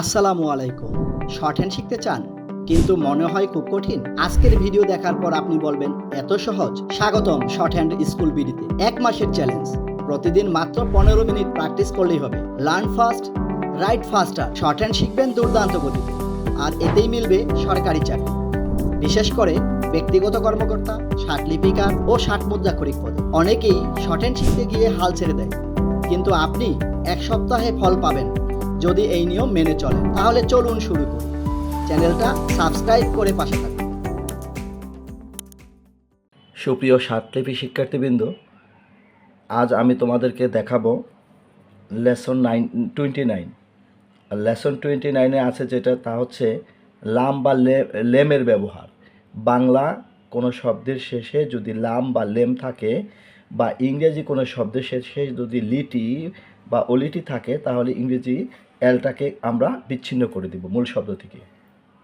আসসালামু আলাইকুম। Short hand শিখতে চান, কিন্তু মনে হয় খুব কঠিন? আজকের ভিডিও দেখার পর আপনি বলবেন, এত সহজ? স্বাগতম শর্ট হ্যান্ড স্কুল বিডিতে। এক মাসের চ্যালেঞ্জ। প্রতিদিন মাত্র পনেরো মিনিট প্র্যাকটিস করলেই হবে। Learn fast, write faster. Shorthand শিখবেন দুর্দান্ত গতিতে। আর এতেই মিলবে সরকারি চাকরি। বিশেষ করে ব্যক্তিগত কর্মকর্তা ষাট লিপিকার ও ষাট মুদ্রাক্ষরিক পদে। অনেকেই শর্ট হ্যান্ড শিখতে গিয়ে হাল ছেড়ে দেয়। কিন্তু আপনি এক সপ্তাহে ফল পাবেন। যদি এই নিয়ম মেনে চলে তাহলে চলুন শুরু করি। চ্যানেলটা সাবস্ক্রাইব করে পাশে থাকুন। সুপ্রিয় সাতলিপি শিক্ষার্থীবৃন্দ, আজ আমি তোমাদেরকে দেখাবো লেসন নাইন টোয়েন্টি নাইন আর লেসন টোয়েন্টি নাইনে আছে যেটা, তা হচ্ছে লাম বা লেমের ব্যবহার। বাংলা কোনো শব্দের শেষে যদি লাম বা লেম থাকে বা ইংরেজি কোনো শব্দের শেষে যদি লিটি বা অলিটি থাকে, তাহলে ইংরেজি এলটাকে আমরা বিচ্ছিন্ন করে দিব মূল শব্দ থেকে।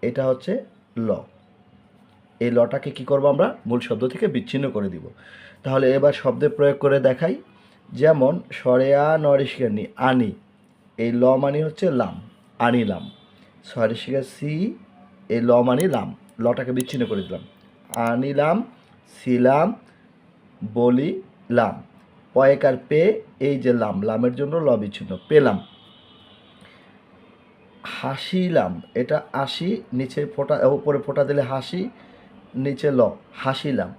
এটা হচ্ছে ল। এই লটাকে কি করব আমরা? মূল শব্দ থেকে বিচ্ছিন্ন করে দিব। তাহলে এবার শব্দে প্রয়োগ করে দেখাই। যেমন, সরেয়া নরিশিকানি, আনি। এই ল মানে হচ্ছে লাম আনিলাম সরিশিকা সি, এই ল মানে লাম। লটাকে বিচ্ছিন্ন করে দিলাম। আনিলাম ছিলাম বলিলাম পয়েকার পে, এই যে লাম, লামের জন্য ল বিচ্ছিন্ন। পেলাম। হাসিলাম এটা আশি নিচে ফোঁটা, উপরে ফোঁটা দিলে হাসি, নিচে ল হাসিলাম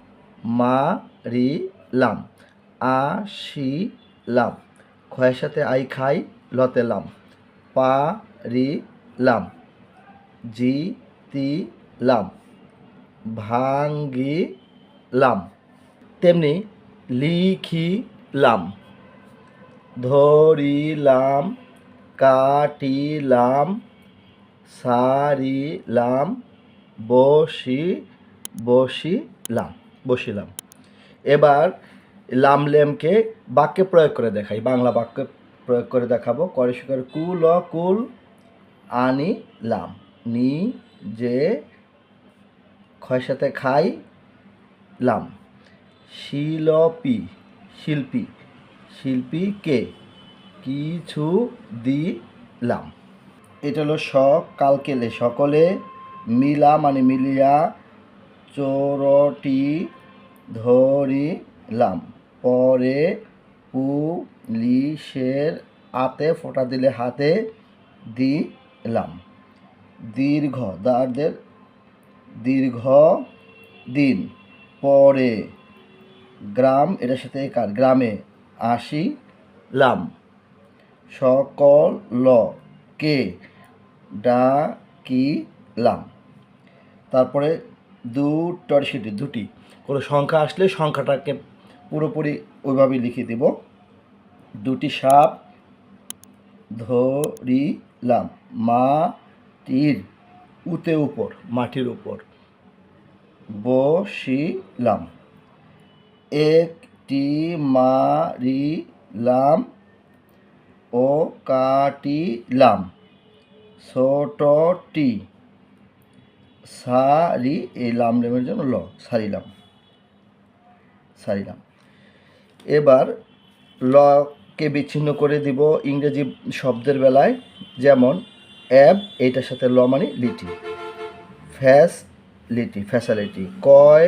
মা, রি লাম আশিলাম খয়ের সাথে আই খাই, লতে লাম পা, রি লাম জি, তি লাম ভাঙ্গি লাম তেমনি লিখিলাম ধরিলাম কাটিলাম, সারিলাম, বসি, বসিলাম বসিলাম। এবার লাম লেমকে বাক্যে প্রয়োগ করে দেখাই, বাংলা বাক্যে প্রয়োগ করে দেখাবো। করে শিকার কুল কুল আনি লাম, নি যে ক্ষয়ের সাথে খাই লাম। শিল্পী শিল্পী শিল্পী কে? কিছু দিলাম। এটা হলো সকালকেলে সকলে মিলা মানে মিলিয়া চোরটি ধরিলাম। পরে পুলিশের আতে ফোঁটা দিলে হাতে দিলাম। দীর্ঘ দাঁড়দের দীর্ঘ দিন। পরে গ্রাম, এটার সাথে কার? গ্রামে আসিলাম। সকল ল কে ডাকিলাম। তারপরে দুটোর সেটি দুটি। কোনো সংখ্যা আসলে সংখ্যাটাকে পুরোপুরি ওইভাবেই লিখে দেব। দুটি সাপ ধরিলাম, মাটির উতে উপর, মাটির উপর। বসিলাম, একটি মারিলাম কাটিলাম। ছোটটি সারি এই লাম লেমের জন্য ল, সারিলাম সারিলাম। এবার লকে বিচ্ছিন্ন করে দিব ইংরেজি শব্দের বেলায়, যেমন অ্যাব, এইটার সাথে ল মানে লিটি। ফ্যাস লিটি ফ্যাসালিটি, কয়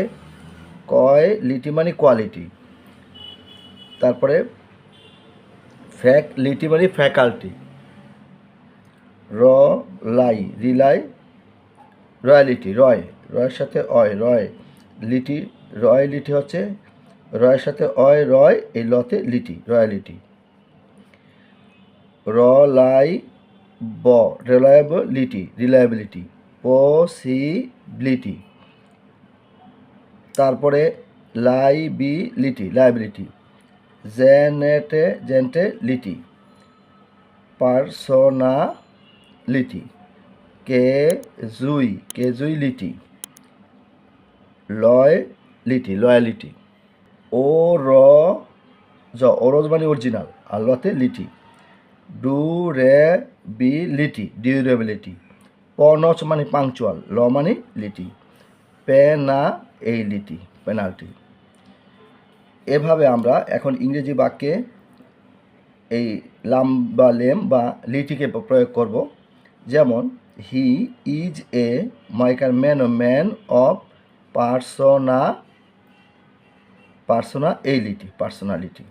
কয় লিটি মানে কোয়ালিটি। তারপরে ফ্যাক লিটি মানে ফ্যাকাল্টি র, লাই, রিলাই রয়্যালিটি রয়, রয়ের সাথে অয়, রয়, লিটি রয়, লিটি হচ্ছে, রয়ের সাথে অয়, রয়, এই লতে লিটি রয়্যালিটি র, লাই, ব রিলায়েবিলিটি রিলায়েবিলিটি পসিবিলিটি তারপরে লাইবিলিটি লাইবিলিটি জেনেটে, জেন্টে, লিটি। পার্সোনালিটি। কে জুই কে জুই লিটি। লয় লিটি লয়ালিটি। ও র জ ওরজ মানে অরিজিনাল আর লতে লিটি। ডু রে বি লিটি ডিউরেবিলিটি। পনচ মানে পাংচুয়াল, ল মানে লিটি। পেনা এই লিটি পেনাল্টি। এভাবে আমরা এখন ইংরেজি বাক্যে এই লাম বা লেম বা লিটিকে প্রয়োগ করব। যেমন he is a মাইকার man man of persona persona litti personality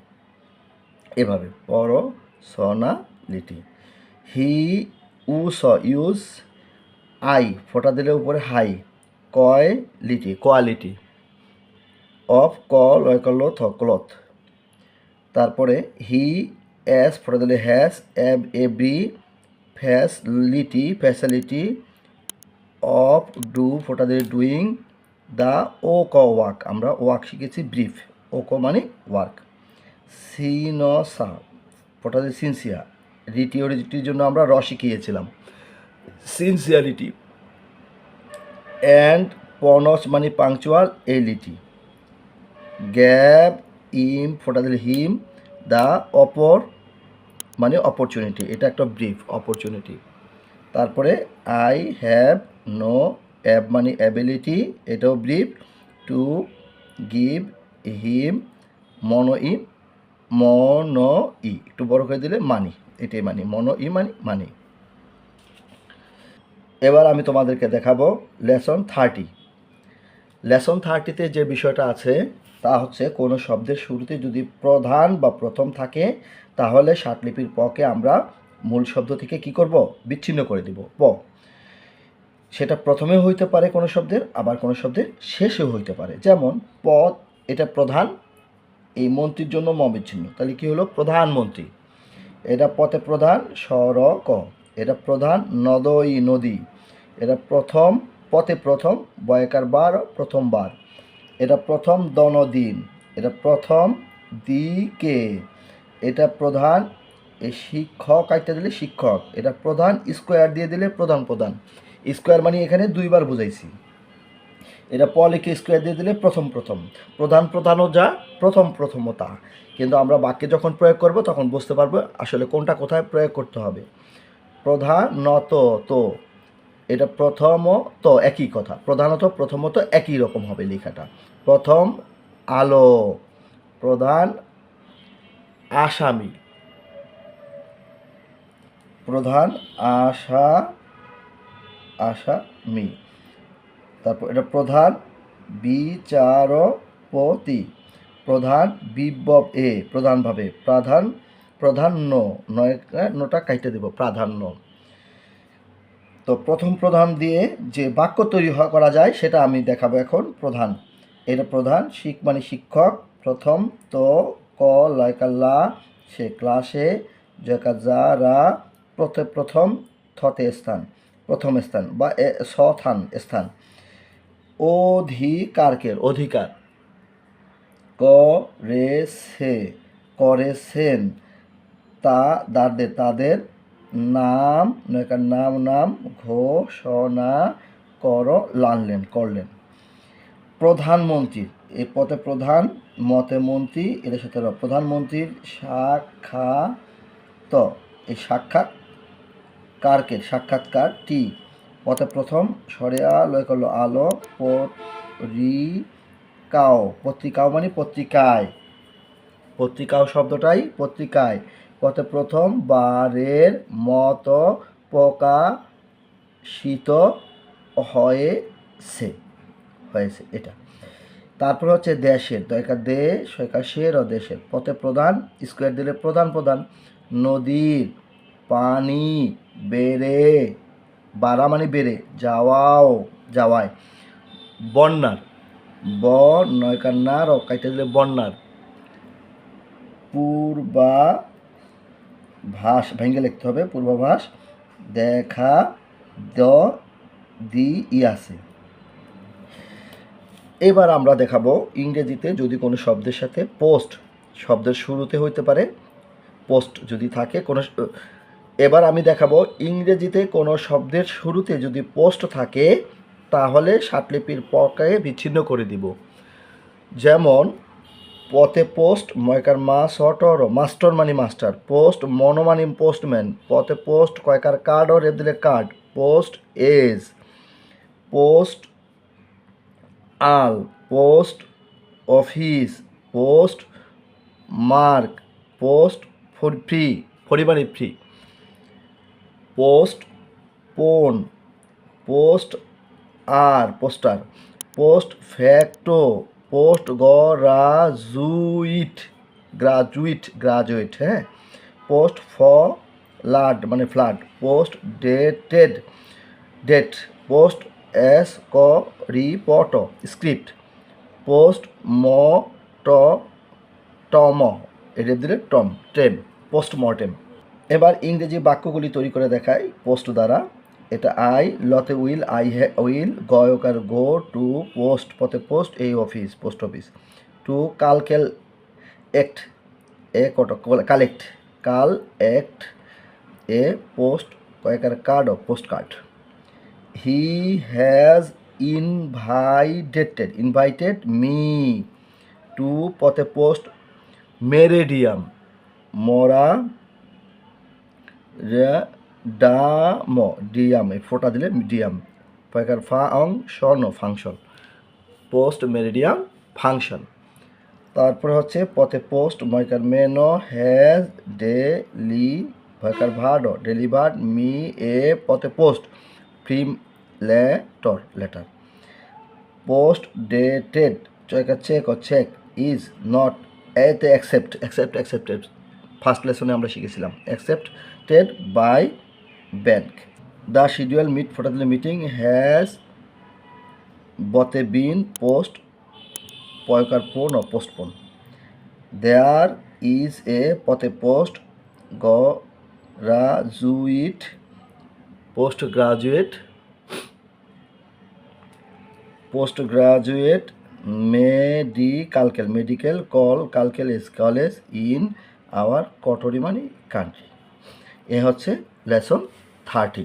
এভাবে পর পরসোনালিটি হি উস ইউজ আই ফোটা দিলে উপরে হাই কয় লিটি কোয়ালিটি অফ ক থ ক্লথ তারপরে হি, এস ফোটা দিলে has এভ every facility facility, of, do, ফোটা দিলে ডুইং দ্য ও, ক, ওয়ার্ক। আমরা ওয়ার্ক শিখেছি ব্রিফ। ও, ক মানে ওয়ার্ক। সিনসা ফোটা দিলে সিনসিয়া। রিটি ওরিটির জন্য আমরা র শিখিয়েছিলাম। সিনসিয়ারিটি। অ্যান্ড পনস মানে পাংচুয়াল, এলিটি। গ্যাপ ইম ফোটা দিলে হিম দ্য অপর মানে অপরচুনিটি। এটা একটা ব্রিফ, অপরচুনিটি। তারপরে আই হ্যাভ নো অ্যাব মানে অ্যাবিলিটি, এটাও brief. To give him money money. একটু বড় করে দিলে মানি, এটাই মানি, মনো ই মানি মানি। এবার আমি তোমাদেরকে দেখাবো লেসন থার্টি। লেসন থার্টিতে যে বিষয়টা আছে তা হচ্ছে কোনো শব্দের শুরুতে যদি প্রধান বা প্রথম থাকে, তাহলে ষাটলিপির পকে আমরা মূল শব্দ থেকে কি করব? বিচ্ছিন্ন করে দিব। প। সেটা প্রথমে হইতে পারে কোনো শব্দের, আবার কোনো শব্দের শেষেও হইতে পারে। যেমন, পদ এটা প্রধান, এই মন্ত্রীর জন্য ম বিচ্ছিন্ন। তাহলে কি হলো? প্রধানমন্ত্রী এটা পথে প্রধান সড়ক এটা প্রধান, নদই, নদী। এটা প্রথম পথে প্রথম, বয়কার বার, প্রথমবার। এটা প্রথম দনদিন। এটা প্রথম দিকে। এটা প্রধান এই শিক্ষক আইতে দিলে শিক্ষক। এটা প্রধান স্কোয়ার দিয়ে দিলে প্রধান প্রধান। স্কোয়ার মানে এখানে দুইবার বুঝাইছি। এটা পলিকে স্কোয়ার দিয়ে দিলে প্রথম প্রথম। প্রধান প্রধানও যা, প্রথম প্রথমতা কিন্তু আমরা বাক্যে যখন প্রয়োগ করব, তখন বুঝতে পারব আসলে কোনটা কোথায় প্রয়োগ করতে হবে। প্রধানত তো এটা প্রথম তো একই কথা। প্রধানত, প্রথমত একই রকম হবে লেখাটা। প্রথম আলো, প্রধান আসামি। প্রধান আশা, আসামি। তারপর এটা প্রধান বিচারপতি। প্রধান বিপ্লব এ, প্রধানভাবে। প্রাধান, প্রাধান্য। নয় নটা কাইটে দেব, প্রাধান্য। তো প্রথম প্রধান দিয়ে যে বাক্য তৈরি করা যায়, সেটা আমি দেখাবো এখন প্রধান। এটা প্রধান, শিখ মানে শিক্ষক, প্রথম তো ক লয়কাল্লা সে ক্লাসে জয়কা যারা প্রথম থতে স্থান, প্রথম স্থান বা সথান স্থান। অধিকারকের অধিকার ক? রে সে করে সেন তা তাদের তাদের নাম নয়কার নাম নাম ঘোষণা কর, লানলেন, করলেন প্রধানমন্ত্রী এই পথে প্রধান, মতে মন্ত্রী, এদের সাথে। প্রধানমন্ত্রীর সাক্ষাৎ, এই সাক্ষাৎ, কারকে, সাক্ষাৎকার, টি পথে প্রথম সরেয়া লয় করল আলো পত্রিকাও পত্রিকাও মানে পত্রিকায় পত্রিকাও শব্দটাই পত্রিকায় পথে প্রথম বারের মতো প্রকাশিত হয়েছে হয়েছে এটা। তারপর হচ্ছে দেশের দয়কা দেশ সয়কা শের ও দেশের। পথে প্রধান, স্কোয়ার দিলে প্রধান প্রধান। নদীর পানি বেড়ে বাড়া মানে বেড়ে, যাওয়াও, যাওয়ায়। বন্যার ব নয়কার নার ও কাইতে দিলে বন্যার। পূর্বা ভাস ভেঙে লিখতে হবে, পূর্বাভাস, দেখা দ, দি, ই আছে। এবার আমরা দেখাবো ইংরেজিতে যদি কোনো শব্দের সাথে পোস্ট শব্দের শুরুতে হইতে পারে পোস্ট যদি থাকে, কোনো এবার আমি দেখাবো ইংরেজিতে কোনো শব্দের শুরুতে যদি পোস্ট থাকে, তাহলে ষাটলিপির পকে বিচ্ছিন্ন করে দিব। যেমন পথে পোস্ট ময়কার মা সটর মাস্টার মানি মাস্টার, পোস্ট মনো মানি পোস্টম্যান, পথে পোস্ট কয়কার কার্ড ও রেদিলে card, postage, postal, post office, postmark, post for free ফরি মানে ফ্রি, পোস্ট পোন, পোস্ট আর, poster, post facto post graduate graduate graduate হ্যাঁ? পোস্ট ফ্লাড মানে flood, post dated, date, post S ক রিপট স্ক্রিপ্ট, পোস্ট ম ট টম এটা দিলে টম, টেম পোস্টমর্টেম এবার ইংরেজি বাক্যগুলি তৈরি করে দেখাই পোস্ট দ্বারা। এটা আই, লতে উইল, আই হ্যা উইল, গয়কার গো, টু, পোস্ট, পথে পোস্ট, এই অফিস, পোস্ট অফিস। টু কালকেল অ্যাক্ট এ কট কালেক্ট কাল act a post, কয়েকার card, post card. He has invited invited me. To, পথে পোস্ট, মেরেডিয়াম, মরা ডাম ডিয়াম, এই ফোটা দিলে ডিয়াম। পয়কার ফা অং, স্বর্ণ, ফাংশন। Post meridiem, function. তারপরে হচ্ছে পথে পোস্ট, ময়কার মেনো হ্যাজ ডেলি ভয়কার ভার্ড ডেলিভার্ড, মি, এ, পথে পোস্ট, ফ্রিম লেটর লেটার। পোস্ট ডেটেড চয়কার চেক ও চেক, ইজ নট, এতে অ্যাকসেপ্ট অ্যাকসেপ্ট, অ্যাকসেপ্টেড। ফার্স্ট লেসনে আমরা শিখেছিলাম। Accepted by bank. The schedule meet দিলে মিটিং হ্যাজ বতে বিন পোস্ট পয়কার পোন ও পোস্টপোন। দেয়ার ইজ এ পথে পোস্ট গ graduate, post graduate post graduate মেডিকালকেল, medical কল, কালকেল ইস কলেজ ইন আওয়ার কটরিমানি কান্ট্রি। এ হচ্ছে লেসন থার্টি।